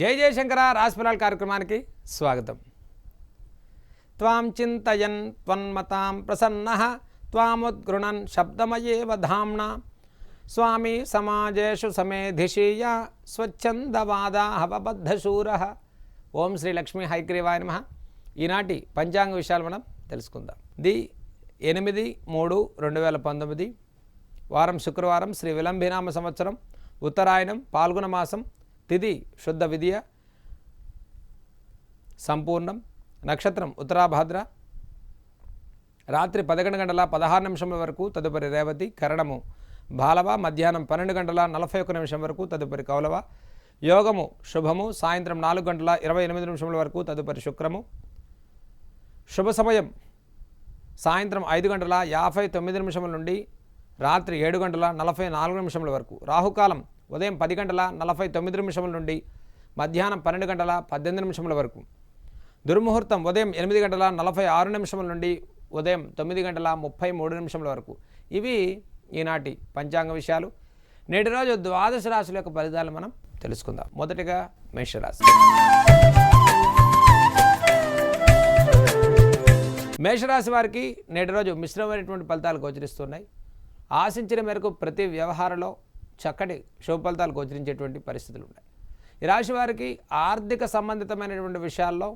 జై జయశంకర రాశిఫలాల కార్యక్రమానికి స్వాగతం. త్వాం చింతయన్ త్వన్మతాం ప్రసన్న త్వాముద్గృణన్ శబ్దమయేవ ధామ్న స్వామి సమాజేషు సమేధిషీయ స్వచ్ఛందవాదా హవబద్ధశూర ఓం శ్రీ లక్ష్మీ హైగ్రీవాయ నమ. ఈనాటి పంచాంగ విషయాలు మనం తెలుసుకుందాం. ది ఎనిమిది మూడు రెండు వేల పంతొమ్మిది వారం శుక్రవారం శ్రీ విలంబినామ సంవత్సరం ఉత్తరాయణం పాల్గొన మాసం తిది శుద్ధ విద్య సంపూర్ణం నక్షత్రం ఉత్తరాభాద్ర. రాత్రి పదకొండు గంటల పదహారు నిమిషముల వరకు తదుపరి రేవతి కరణము బాలవ. మధ్యాహ్నం పన్నెండు గంటల నలభై ఒక్క నిమిషం వరకు తదుపరి కౌలవ. యోగము శుభము సాయంత్రం నాలుగు గంటల ఇరవై ఎనిమిది నిమిషముల వరకు తదుపరి శుక్రము. శుభ సమయం సాయంత్రం ఐదు గంటల యాభై తొమ్మిది నిమిషముల నుండి రాత్రి ఏడు గంటల నలభై నాలుగు నిమిషముల వరకు. రాహుకాలం ఉదయం పది గంటల నలభై తొమ్మిది నిమిషముల నుండి మధ్యాహ్నం పన్నెండు గంటల పద్దెనిమిది నిమిషముల వరకు. దుర్ముహూర్తం ఉదయం ఎనిమిది గంటల నలభై ఆరు నిమిషముల నుండి ఉదయం తొమ్మిది గంటల ముప్పై మూడు నిమిషముల వరకు. ఇవి ఈనాటి పంచాంగ విషయాలు. నేటి రోజు ద్వాదశ రాశుల యొక్క ఫలితాలు మనం తెలుసుకుందాం. మొదటిగా మేషరాశి. మేషరాశి వారికి నేటి రోజు మిశ్రమైనటువంటి ఫలితాలు గోచరిస్తున్నాయి. ఆశించిన మేరకు ప్రతి వ్యవహారంలో చక్కటి శుభ ఫలితాలు గోచరించేటువంటి పరిస్థితులు ఉన్నాయి ఈ రాశి వారికి ఆర్థిక సంబంధితమైనటువంటి విషయాల్లో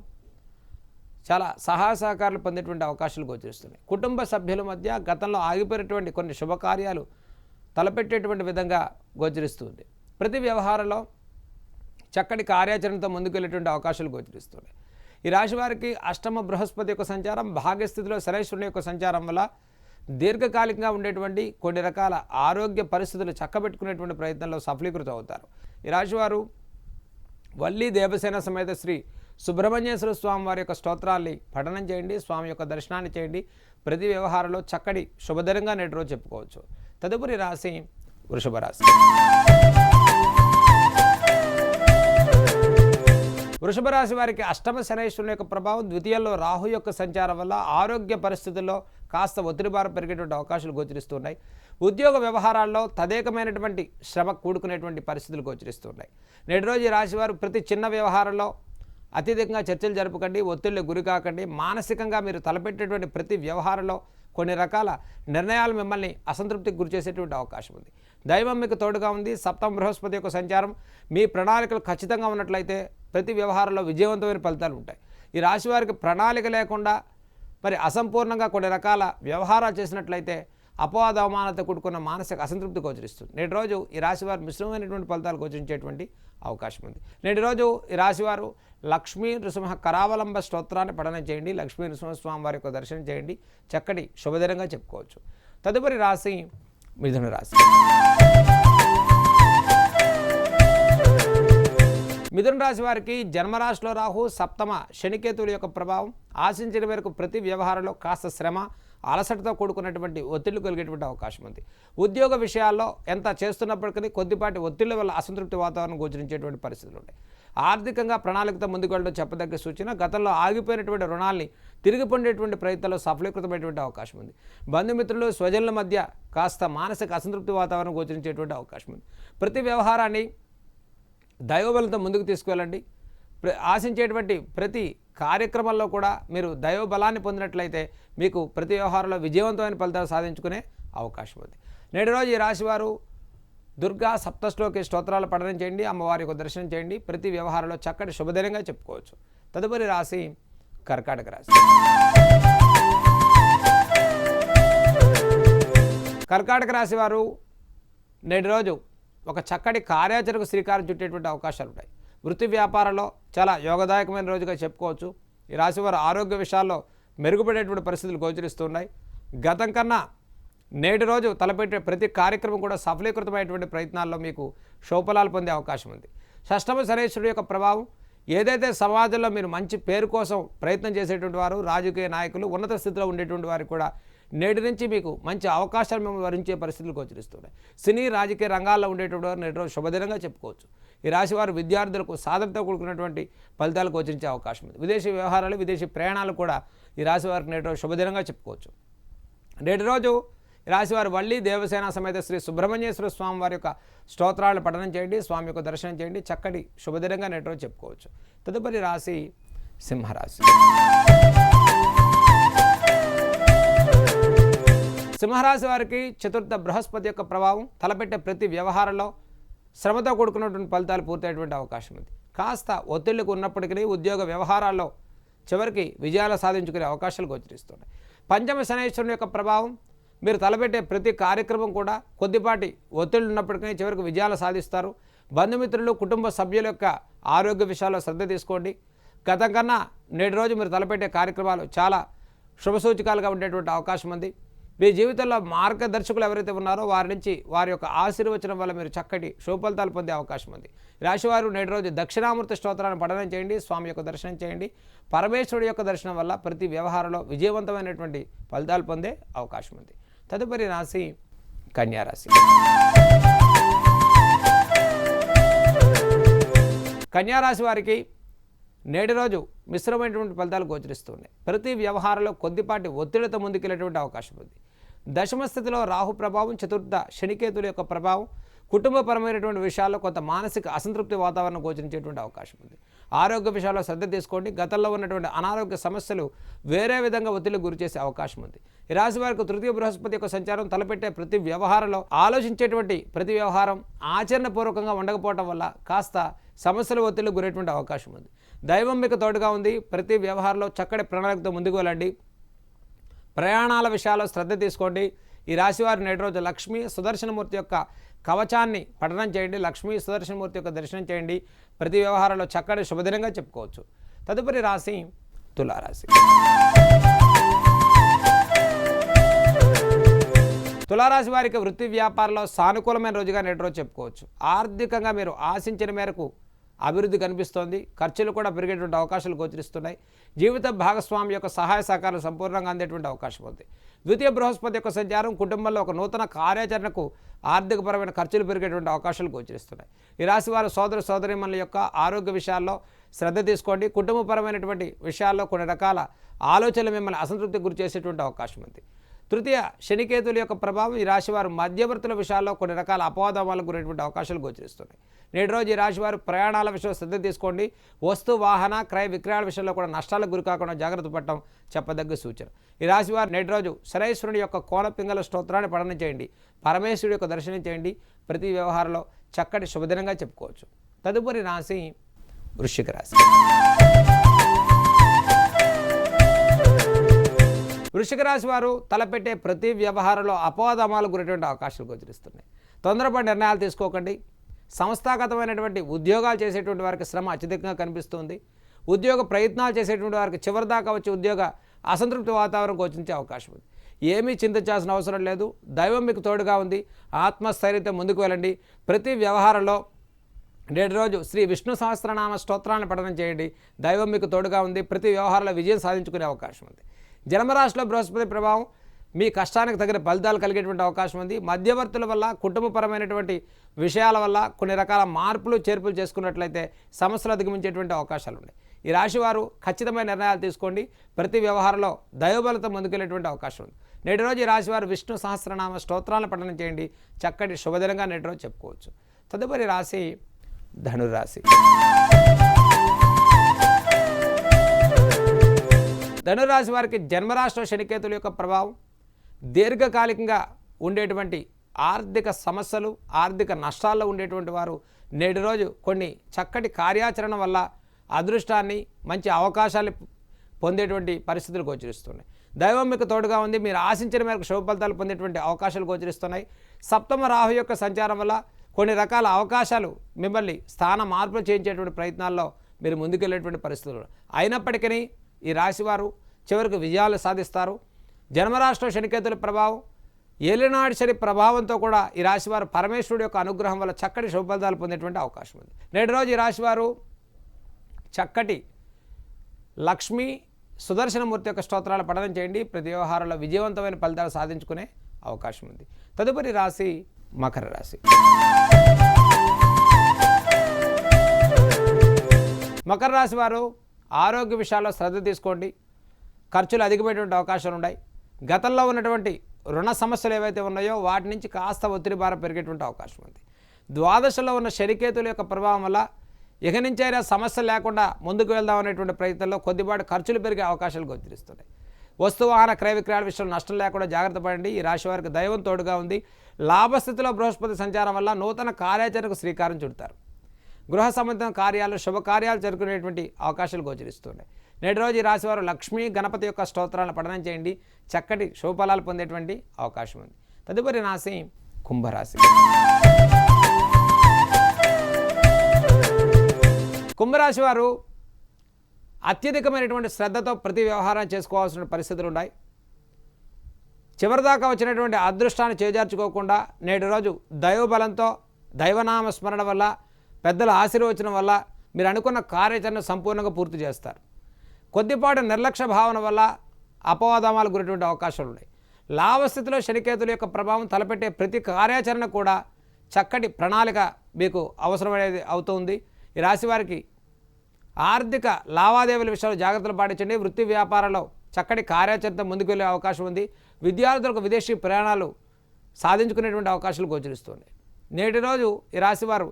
చాలా సహాయ సహకారాలు పొందేటువంటి అవకాశాలు గోచరిస్తున్నాయి. కుటుంబ సభ్యుల మధ్య గతంలో ఆగిపోయినటువంటి కొన్ని శుభకార్యాలు తలపెట్టేటువంటి విధంగా గోచరిస్తుంది. ప్రతి వ్యవహారంలో చక్కటి కార్యాచరణతో ముందుకు వెళ్ళేటువంటి అవకాశాలు గోచరిస్తున్నాయి. ఈ రాశి వారికి అష్టమ బృహస్పతి యొక్క సంచారం భాగ్యస్థితిలో శరేశ్వరుని యొక్క సంచారం వల్ల దీర్ఘకాలికంగా ఉండేటువంటి కొన్ని రకాల ఆరోగ్య పరిస్థితులు చక్కబెట్టుకునేటువంటి ప్రయత్నంలో సఫలీకృతం అవుతారు ఈ రాశివారు వల్లి దేవసేన సమేత శ్రీ సుబ్రహ్మణ్యేశ్వర స్వామి వారి యొక్క స్తోత్రాల్ని పఠనం చేయండి స్వామి యొక్క దర్శనాన్ని చేయండి. ప్రతి వ్యవహారంలో చక్కటి శుభదరంగా నేటి రోజు చెప్పుకోవచ్చు. తదుపరి రాశి వృషభ రాశి. వృషభ రాశి వారికి అష్టమ శనేశ్వరుని యొక్క ప్రభావం ద్వితీయంలో రాహు యొక్క సంచారం వల్ల ఆరోగ్య పరిస్థితుల్లో కాస్త ఒత్తిడి భారం పెరిగేటువంటి అవకాశాలు గోచరిస్తున్నాయి. ఉద్యోగ వ్యవహారాల్లో తదేకమైనటువంటి శ్రమ కూడుకునేటువంటి పరిస్థితులు గోచరిస్తున్నాయి. నేటి రోజు రాశివారు ప్రతి చిన్న వ్యవహారంలో అత్యధికంగా చర్చలు జరపకండి ఒత్తిళ్ళు గురి కాకండి. మానసికంగా మీరు తలపెట్టేటువంటి ప్రతి వ్యవహారంలో కొన్ని రకాల నిర్ణయాలు మిమ్మల్ని అసంతృప్తికి గురిచేసేటువంటి అవకాశం ఉంది. దైవం మీకు తోడుగా ఉంది. సప్తమ బృహస్పతి యొక్క సంచారం మీ ప్రణాళికలు ఖచ్చితంగా ఉన్నట్లయితే ప్రతి వ్యవహారంలో విజయవంతమైన ఫలితాలు ఉంటాయి. ఈ రాశి వారికి ప్రణాళిక లేకుండా మరి అసంపూర్ణంగా కొన్ని రకాల వ్యవహారాలు చేసినట్లయితే అపవాద అవమానత కూడుకున్న మానసిక అసంతృప్తి గోచరిస్తుంది. నేటి రోజు ఈ రాశివారు మిశ్రమమైనటువంటి ఫలితాలు గోచరించేటువంటి అవకాశం ఉంది. నేటి రోజు ఈ రాశివారు లక్ష్మీ నృసింహ కరావలంబ స్తోత్రాన్ని పఠనం చేయండి లక్ష్మీ నృసింహస్వామి వారి యొక్క దర్శనం చేయండి చక్కటి శుభదినంగా చెప్పుకోవచ్చు. తదుపరి రాశి మిథున రాశి. మిథున రాశి వారికి జన్మరాశిలో రాహు సప్తమ శనికేతువుల యొక్క ప్రభావం ఆశించిన మేరకు ప్రతి వ్యవహారంలో కాస్త శ్రమ అలసటతో కూడుకున్నటువంటి ఒత్తిళ్ళు కలిగేటువంటి అవకాశం ఉంది. ఉద్యోగ విషయాల్లో ఎంత చేస్తున్నప్పటికీ కొద్దిపాటి ఒత్తిళ్ళ వల్ల అసంతృప్తి వాతావరణం గోచరించేటువంటి పరిస్థితులు ఉంటాయి. ఆర్థికంగా ప్రణాళికతో ముందుకు వెళ్ళడం చెప్పదగ్గ సూచన గతంలో ఆగిపోయినటువంటి రుణాల్ని తిరిగి పొందేటువంటి ప్రయత్నంలో సఫలీకృతమైనటువంటి అవకాశం ఉంది. బంధుమిత్రులు స్వజనుల మధ్య కాస్త మానసిక అసంతృప్తి వాతావరణం గోచరించేటువంటి అవకాశం ఉంది. ప్రతి వ్యవహారాన్ని దైవబలంతో ముందుకు తీసుకువెళ్ళండి. ప్ర- ఆశించేటువంటి ప్రతి కార్యక్రమంలో కూడా మీరు దైవ బలాన్ని పొందినట్లయితే మీకు ప్రతి వ్యవహారంలో విజయవంతమైన ఫలితాలు సాధించుకునే అవకాశం ఉంది. నేటి రోజు ఈ రాశివారు దుర్గా సప్తశ్లోకి స్తోత్రాలు పఠనం చేయండి అమ్మవారి యొక్క దర్శనం చేయండి ప్రతి వ్యవహారంలో చక్కటి శుభదినంగా చెప్పుకోవచ్చు. తదుపరి రాశి కర్కాటక రాశి. కర్కాటక రాశి వారు నేటి రోజు ఒక చక్కటి కార్యాచరణకు శ్రీకారం చుట్టేటువంటి అవకాశాలు ఉంటాయి. వృత్తి వ్యాపారంలో చాలా యోగదాయకమైన రోజుగా చెప్పుకోవచ్చు. ఈ రాశివారు ఆరోగ్య విషయాల్లో మెరుగుపడేటువంటి పరిస్థితులు గోచరిస్తున్నాయి. గతం కన్నా నేటి రోజు తలపెట్టే ప్రతి కార్యక్రమం కూడా సఫలీకృతమైనటువంటి ప్రయత్నాల్లో మీకు శోఫలాలు పొందే అవకాశం ఉంది. షష్టమ శనేశ్వరుడు యొక్క ప్రభావం ఏదైతే సమాజంలో మీరు మంచి పేరు కోసం ప్రయత్నం చేసేటువంటి వారు రాజకీయ నాయకులు ఉన్నత స్థితిలో ఉండేటువంటి వారికి కూడా నేటి నుంచి మీకు మంచి అవకాశాలు మిమ్మల్ని వరించే పరిస్థితులు గోచరిస్తున్నాయి సినీ రాజకీయ రంగాల్లో ఉండేటువంటి వారు నేటి రోజు శుభదినంగా చెప్పుకోవచ్చు. ఈ రాశి వారు విద్యార్థులకు సాధనతో కూడుకున్నటువంటి ఫలితాలు గోచరించే అవకాశం ఉంది. విదేశీ వ్యవహారాలు విదేశీ ప్రయాణాలు కూడా ఈ రాశి వారికి నేటి రోజు శుభదినంగా చెప్పుకోవచ్చు. నేటి రోజు ఈ రాశివారు వల్లి దేవసేన సమేత శ్రీ సుబ్రహ్మణ్యేశ్వర స్వామి వారి యొక్క స్తోత్రాలను పఠనం చేయండి స్వామి యొక్క దర్శనం చేయండి చక్కటి శుభదినంగా నెట్లో చెప్పుకోవచ్చు. తదుపరి రాశి సింహరాశి. సింహరాశి వారికి చతుర్థ బృహస్పతి యొక్క ప్రభావం తలపెట్టే ప్రతి వ్యవహారంలో శ్రమతో కూడుకున్నటువంటి ఫలితాలు పూర్తయ్యేటువంటి అవకాశం ఉంది. కాస్త ఒత్తిళ్ళకు ఉన్నప్పటికీ ఉద్యోగ వ్యవహారాల్లో చివరికి విజయాలు సాధించుకునే అవకాశాలు గోచరిస్తున్నాయి. పంచమ శనేశ్వరుని యొక్క ప్రభావం మీరు తలపెట్టే ప్రతి కార్యక్రమం కూడా కొద్దిపాటి ఒత్తిళ్ళు ఉన్నప్పటికీ చివరికి విజయాలు సాధిస్తారు. బంధుమిత్రులు కుటుంబ సభ్యుల యొక్క ఆరోగ్య విషయాల్లో శ్రద్ధ తీసుకోండి. గతం కన్నా నేటి రోజు మీరు తలపెట్టే కార్యక్రమాలు చాలా శుభసూచకాలుగా ఉండేటువంటి అవకాశం ఉంది. మీ జీవితంలో మార్గదర్శకులు ఎవరైతే ఉన్నారో వారి నుంచి వారి యొక్క ఆశీర్వచనం వల్ల మీరు చక్కటి శుభఫలితాలు పొందే అవకాశం ఉంది. రాశివారు నేటి రోజు దక్షిణామూర్తి స్తోత్రాన్ని పఠనం చేయండి స్వామి యొక్క దర్శనం చేయండి. పరమేశ్వరుడి యొక్క దర్శనం వల్ల ప్రతి వ్యవహారంలో విజయవంతమైనటువంటి ఫలితాలు పొందే అవకాశం ఉంది. తదుపరి రాశి కన్యారాశి కన్యారాశి వారికి నేటి రోజు మిశ్రమైనటువంటి ఫలితాలు గోచరిస్తున్నాయి ప్రతి వ్యవహారంలో కొద్దిపాటి ఒత్తిడితో ముందుకెళ్ళేటువంటి అవకాశం ఉంది. దశమ స్థితిలో రాహు ప్రభావం చతుర్థ శనికేతుల యొక్క ప్రభావం కుటుంబపరమైనటువంటి విషయాల్లో కొంత మానసిక అసంతృప్తి వాతావరణం గోచరించేటువంటి అవకాశం ఉంది. ఆరోగ్య విషయాల్లో శ్రద్ధ తీసుకోండి. గతంలో ఉన్నటువంటి అనారోగ్య సమస్యలు వేరే విధంగా ఒత్తిడికి గురి చేసే అవకాశం ఉంది. ఈ రాశి వారికి తృతీయ బృహస్పతి యొక్క సంచారం తలపెట్టే ప్రతి వ్యవహారంలో ఆలోచించేటువంటి ప్రతి వ్యవహారం ఆచరణపూర్వకంగా ఉండకపోవటం వల్ల కాస్త సమస్యల ఒత్తిడికి గురేటువంటి అవకాశం ఉంది. దైవం మీకు తోడుగా ఉంది. ప్రతి వ్యవహారంలో చక్కటి ప్రణాళికతో ముందుకు వెళ్ళండి. ప్రయాణాల విషయాల్లో శ్రద్ధ తీసుకోండి. ఈ రాశివారి నేటి రోజు లక్ష్మీ సుదర్శనమూర్తి యొక్క కవచాన్ని పఠనం చేయండి. లక్ష్మీ సుదర్శనమూర్తి యొక్క దర్శనం చేయండి. ప్రతి వ్యవహారంలో చక్కటి శుభదినంగా చెప్పుకోవచ్చు. తదుపరి రాశి తులారాశి. తులారాశి వారికి వృత్తి వ్యాపారంలో సానుకూలమైన రోజుగా నేటి రోజు చెప్పుకోవచ్చు. ఆర్థికంగా మీరు ఆశించిన మేరకు అభివృద్ధి కనిపిస్తోంది. ఖర్చులు కూడా పెరిగేటువంటి అవకాశాలు గోచరిస్తున్నాయి. జీవిత భాగస్వామి యొక్క సహాయ సహకారాలు సంపూర్ణంగా అందేటువంటి అవకాశం ఉంది. ద్వితీయ బృహస్పతి యొక్క సంచారం కుటుంబంలో ఒక నూతన కార్యాచరణకు ఆర్థికపరమైన ఖర్చులు పెరిగేటువంటి అవకాశాలు గోచరిస్తున్నాయి. ఈ రాశి వారి సోదర సోదరిమణుల యొక్క ఆరోగ్య విషయాల్లో శ్రద్ధ తీసుకోండి. కుటుంబపరమైనటువంటి విషయాల్లో కొన్ని రకాల ఆలోచనలు మిమ్మల్ని అసంతృప్తికి గురి చేసేటువంటి అవకాశం ఉంది. తృతీయ శనికేతుల యొక్క ప్రభావం ఈ రాశివారు మధ్యవర్తుల విషయాల్లో కొన్ని రకాల అపవాదమాలకు గురైనటువంటి అవకాశాలు గోచరిస్తున్నాయి. నేటి రోజు ఈ రాశివారు ప్రయాణాల విషయంలో శ్రద్ధ తీసుకోండి. వస్తు వాహన క్రయ విక్రయాల విషయంలో కూడా నష్టాలకు గురి కాకుండా జాగ్రత్త పడటం చెప్పదగ్గ సూచన. ఈ రాశివారు నేటి రోజు శరేశ్వరుని యొక్క కోన పింగళ స్తోత్రాన్ని పఠనం చేయండి. పరమేశ్వరుడి యొక్క దర్శనం చేయండి. ప్రతి వ్యవహారంలో చక్కటి శుభదినంగా చెప్పుకోవచ్చు. తదుపరి రాశి వృశ్చిక రాశి. వృషిక రాశి వారు తలపెట్టే ప్రతి వ్యవహారంలో అపవాదమాలు గురైనటువంటి అవకాశాలు గోచరిస్తున్నాయి. తొందరపడి నిర్ణయాలు తీసుకోకండి. సంస్థాగతమైనటువంటి ఉద్యోగాలు చేసేటువంటి వారికి శ్రమ అత్యధికంగా కనిపిస్తుంది. ఉద్యోగ ప్రయత్నాలు చేసేటువంటి వారికి చివరిదాకా వచ్చే ఉద్యోగ అసంతృప్తి వాతావరణం గోచించే అవకాశం ఉంది. ఏమీ చింతించాల్సిన అవసరం లేదు. దైవం మీకు తోడుగా ఉంది. ఆత్మస్థైర్యత ముందుకు వెళ్ళండి. ప్రతి వ్యవహారంలో నేటి రోజు శ్రీ విష్ణు సహస్రనామ స్తోత్రాన్ని పఠనం చేయండి. దైవం మీకు తోడుగా ఉంది. ప్రతి వ్యవహారంలో విజయం సాధించుకునే అవకాశం ఉంది. జన్మరాశిలో బృహస్పతి ప్రభావం మీ కష్టానికి తగిన ఫలితాలు కలిగేటువంటి అవకాశం ఉంది. మధ్యవర్తుల వల్ల కుటుంబపరమైనటువంటి విషయాల వల్ల కొన్ని రకాల మార్పులు చేర్పులు చేసుకున్నట్లయితే సమస్యలు అధిగమించేటువంటి అవకాశాలు ఉన్నాయి. ఈ రాశివారు ఖచ్చితమైన నిర్ణయాలు తీసుకోండి. ప్రతి వ్యవహారంలో దైవబలతో ముందుకెళ్ళేటువంటి అవకాశం ఉంది. నేటి రోజు ఈ రాశివారు విష్ణు సహస్రనామ స్తోత్రాలను పఠనం చేయండి. చక్కటి శుభదినంగా నేటి రోజు చెప్పుకోవచ్చు. తదుపరి రాశి ధనురాశి ధనురాశి వారికి జన్మరాష్ట్ర శనికేతుల యొక్క ప్రభావం దీర్ఘకాలికంగా ఉండేటువంటి ఆర్థిక సమస్యలు ఆర్థిక నష్టాల్లో ఉండేటువంటి వారు నేటి రోజు కొన్ని చక్కటి కార్యాచరణ వల్ల అదృష్టాన్ని మంచి అవకాశాలు పొందేటువంటి పరిస్థితులు గోచరిస్తున్నాయి. దైవం మీకు తోడుగా ఉంది. మీరు ఆశించిన మేరకు శుభ ఫలితాలు పొందేటువంటి అవకాశాలు గోచరిస్తున్నాయి. సప్తమ రాహు యొక్క సంచారం వల్ల కొన్ని రకాల అవకాశాలు మిమ్మల్ని స్థాన మార్పులు చేయించేటువంటి ప్రయత్నాల్లో మీరు ముందుకెళ్ళేటువంటి పరిస్థితులు. అయినప్పటికీ ఈ రాశివారు చివరికి విజయాలు సాధిస్తారు. జన్మరాష్ట్రం శనికేతుల ప్రభావం ఏలినాడు శని ప్రభావంతో కూడా ఈ రాశివారు పరమేశ్వరుడు యొక్క అనుగ్రహం వల్ల చక్కటి శుభఫలితాలు పొందేటువంటి అవకాశం ఉంది. నేటి రోజు ఈ రాశివారు చక్కటి లక్ష్మీ సుదర్శనమూర్తి యొక్క స్తోత్రాలు పఠనం చేయండి. ప్రతి వ్యవహారంలో విజయవంతమైన ఫలితాలు సాధించుకునే అవకాశం ఉంది. తదుపరి రాశి మకర రాశి. మకర రాశి వారు ఆరోగ్య విషయాల్లో శ్రద్ధ తీసుకోండి. ఖర్చులు అధికమైనటువంటి అవకాశాలు ఉన్నాయి. గతంలో ఉన్నటువంటి రుణ సమస్యలు ఏవైతే ఉన్నాయో వాటి నుంచి కాస్త ఒత్తిడి భారం పెరిగేటువంటి అవకాశం ఉంది. ద్వాదశలో ఉన్న శనికేతుల యొక్క ప్రభావం వల్ల ఇక నుంచైనా సమస్య లేకుండా ముందుకు వెళ్దాం అనేటువంటి ప్రయత్నంలో కొద్దిపాటి ఖర్చులు పెరిగే అవకాశాలు గోచరిస్తున్నాయి. వస్తు వాహన క్రయ విక్రయాల విషయంలో నష్టం లేకుండా జాగ్రత్త పడండి. ఈ రాశి వారికి దైవం తోడుగా ఉంది. లాభస్థితిలో బృహస్పతి సంచారం వల్ల నూతన కార్యాచరణకు శ్రీకారం చుడతారు. గృహ సంబంధం కార్యాలు శుభకార్యాలు జరుపుకునేటువంటి అవకాశాలు గోచరిస్తున్నాయి. నేటి రోజు ఈ రాశివారు లక్ష్మీ గణపతి యొక్క స్తోత్రాలను పఠనం చేయండి. చక్కటి శుభఫలాలు పొందేటువంటి అవకాశం ఉంది. తదుపరి రాశి కుంభరాశి. కుంభరాశి వారు అత్యధికమైనటువంటి శ్రద్ధతో ప్రతి వ్యవహారం చేసుకోవాల్సిన పరిస్థితులు ఉన్నాయి. చివరిదాకా వచ్చినటువంటి అదృష్టాన్ని చేజార్చుకోకుండా నేటి రోజు దైవబలంతో దైవనామ స్మరణ వల్ల పెద్దల ఆశీర్వచనం వల్ల మీరు అనుకున్న కార్యాచరణ సంపూర్ణంగా పూర్తి చేస్తారు. కొద్దిపాటి నిర్లక్ష్య భావన వల్ల అపవాదమాలు గురినటువంటి అవకాశాలు ఉన్నాయి. లాభస్థితిలో శనికేతుల యొక్క ప్రభావం తలపెట్టే ప్రతి కార్యాచరణ కూడా చక్కటి ప్రణాళిక మీకు అవసరమనేది అవుతుంది. ఈ రాశి వారికి ఆర్థిక లావాదేవీల విషయంలో జాగ్రత్తలు పాటించండి. వృత్తి వ్యాపారంలో చక్కటి కార్యాచరణతో ముందుకు వెళ్ళే అవకాశం ఉంది. విద్యార్థులకు విదేశీ ప్రయాణాలు సాధించుకునేటువంటి అవకాశాలు గోచరిస్తున్నాయి నేటి రోజు ఈ రాశివారు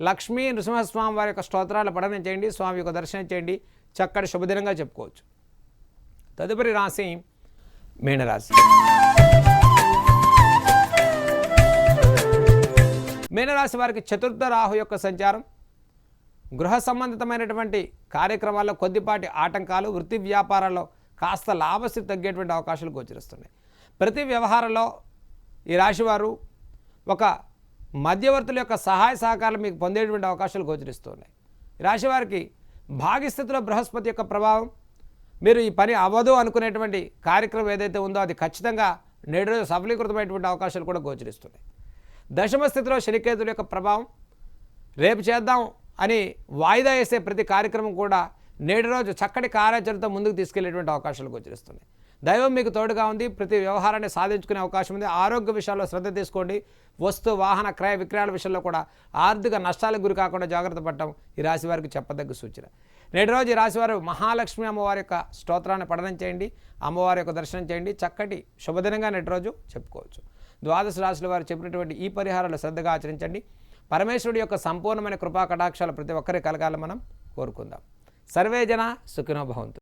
లక్ష్మీ నృసింహస్వామి వారి యొక్క స్తోత్రాలు పఠనం చేయండి స్వామి యొక్క దర్శనం చేయండి. చక్కటి శుభదినంగా చెప్పుకోవచ్చు. తదుపరి రాశి మీనరాశి. మీనరాశి వారికి చతుర్థ రాహు యొక్క సంచారం. గృహ సంబంధితమైనటువంటి కార్యక్రమాల్లో కొద్దిపాటి ఆటంకాలు వృత్తి వ్యాపారాల్లో కాస్త లాభస్థితి తగ్గేటువంటి అవకాశాలు గోచరిస్తున్నాయి. ప్రతి వ్యవహారంలో ఈ రాశివారు ఒక మధ్యవర్తుల యొక్క సహాయ సహకారాలు మీకు పొందేటువంటి అవకాశాలు గోచరిస్తున్నాయి. రాశివారికి భాగ్యస్థితిలో బృహస్పతి యొక్క ప్రభావం మీరు ఈ పని అవ్వదు అనుకునేటువంటి కార్యక్రమం ఏదైతే ఉందో అది ఖచ్చితంగా నేడు రోజు సఫలీకృతమైనటువంటి అవకాశాలు కూడా గోచరిస్తున్నాయి. దశమ స్థితిలో శనికేతుల యొక్క ప్రభావం రేపు చేద్దాం అని వాయిదా వేసే ప్రతి కార్యక్రమం కూడా నేడు రోజు చక్కటి కార్యాచరణతో ముందుకు తీసుకెళ్ళేటువంటి అవకాశాలు గోచరిస్తున్నాయి. దైవం మీకు తోడుగా ఉంది. ప్రతి వ్యవహారాన్ని సాధించుకునే అవకాశం ఉంది. ఆరోగ్య విషయాల్లో శ్రద్ధ తీసుకోండి. వస్తు వాహన క్రయ విక్రయాల విషయంలో కూడా ఆర్థిక నష్టాలకు గురి కాకుండా జాగ్రత్త పడటం ఈ రాశి వారికి చెప్పదగ్గ సూచన. నేటి రోజు ఈ రాశివారు మహాలక్ష్మి అమ్మవారి యొక్క స్తోత్రాన్ని పఠనం చేయండి. అమ్మవారి యొక్క దర్శనం చేయండి. చక్కటి శుభదినంగా నేటి రోజు చెప్పుకోవచ్చు. ద్వాదశ రాశుల వారు చెప్పినటువంటి ఈ పరిహారాలు శ్రద్ధగా ఆచరించండి. పరమేశ్వరుడి యొక్క సంపూర్ణమైన కృపా కటాక్షాలు ప్రతి ఒక్కరికి కలగాలని మనం కోరుకుందాం. సర్వే జన భవంతు.